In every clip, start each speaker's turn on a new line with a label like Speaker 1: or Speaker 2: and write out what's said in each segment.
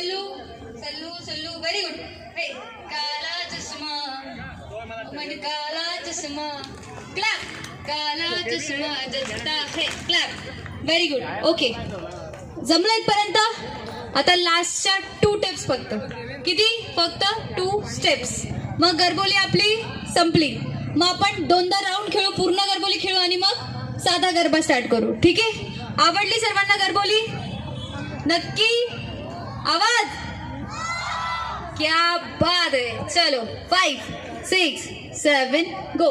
Speaker 1: Sallu Sallu Sallu very good हे काला चष्मा मन काला चष्मा. क्लॅप काला चष्मा जगता हे क्लॅप व्हेरी गुड ओके जमलं इथपर्यंत? आता लास्टच्या टू टिप्स फक्त. किती? फक्त टू स्टेप्स मग गरबोली आपली संपली. मग आपण दोनदा राऊंड खेळू पूर्ण गरबोली खेळू आणि मग साधा गरबा स्टार्ट करू. ठीक आहे? आवडली सर्वांना गरबोली नक्की आवाज़। क्या बात है। चलो five six seven go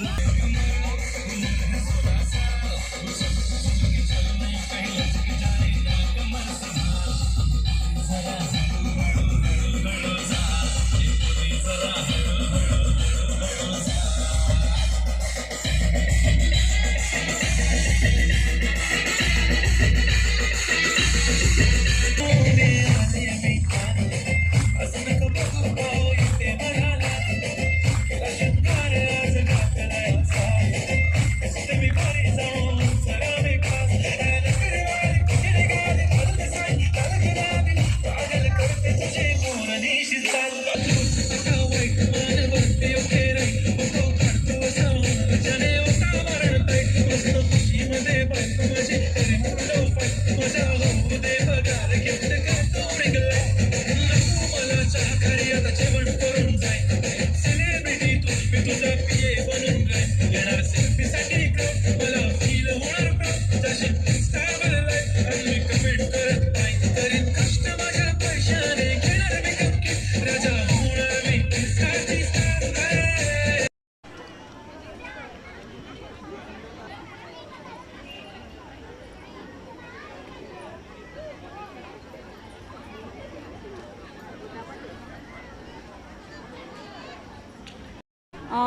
Speaker 2: Thank you.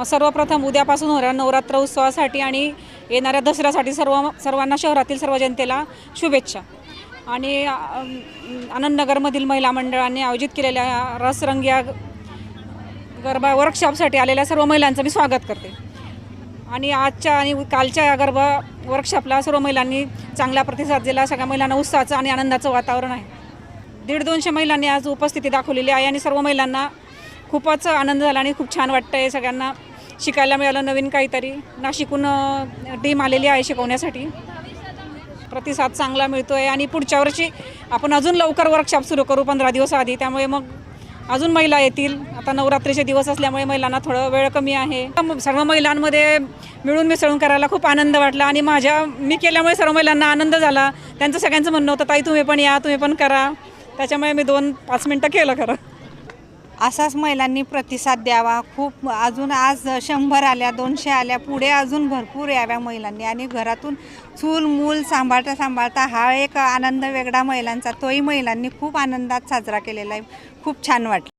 Speaker 2: सर्वप्रथम उद्यापासून होणाऱ्या नवरात्र उत्सवासाठी आणि येणाऱ्या दसऱ्यासाठी सर्व सर्वांना शहरातील सर्व जनतेला शुभेच्छा. आणि आनंदनगरमधील महिला मंडळाने आयोजित केलेल्या या रसरंग या गरबा वर्कशॉपसाठी आलेल्या सर्व महिलांचं मी स्वागत करते. आणि आजच्या आणि कालच्या या गरबा वर्कशॉपला सर्व महिलांनी चांगला प्रतिसाद दिला. सगळ्या महिलांना उत्साहाचं आणि आनंदाचं वातावरण आहे. दीड दोनशे महिलांनी आज उपस्थिती दाखवलेली आहे आणि सर्व महिलांना खूपच आनंद झाला आणि खूप छान वाटतं आहे सगळ्यांना शिकायला मिळालं नवीन काहीतरी. नाशिकून टीम आलेली आहे शिकवण्यासाठी. प्रतिसाद चांगला मिळतो आहे आणि पुढच्या वर्षी आपण अजून लवकर वर्कशॉप सुरू करू पंधरा दिवस आधी. त्यामुळे मग अजून महिला येतील. आता नवरात्रीचे दिवस असल्यामुळे महिलांना थोडं वेळ कमी आहे. सर्व महिलांमध्ये मिळून मिसळून करायला खूप आनंद वाटला आणि माझ्या मी केल्यामुळे सर्व महिलांना आनंद झाला. त्यांचं सगळ्यांचं म्हणणं होतं ताई तुम्ही पण या तुम्ही पण करा. त्याच्यामुळे मी दोन पाच मिनटं केलं खरं.
Speaker 3: असाच महिलांनी प्रतिसाद द्यावा. खूप अजून आज शंभर आल्या दोनशे आल्या पुढे अजून भरपूर याव्या महिलांनी. आणि घरातून चूल मूल सांभाळता सांभाळता हा एक आनंद वेगळा महिलांचा. तोही महिलांनी खूप आनंदात साजरा केलेला आहे. खूप छान वाटलं.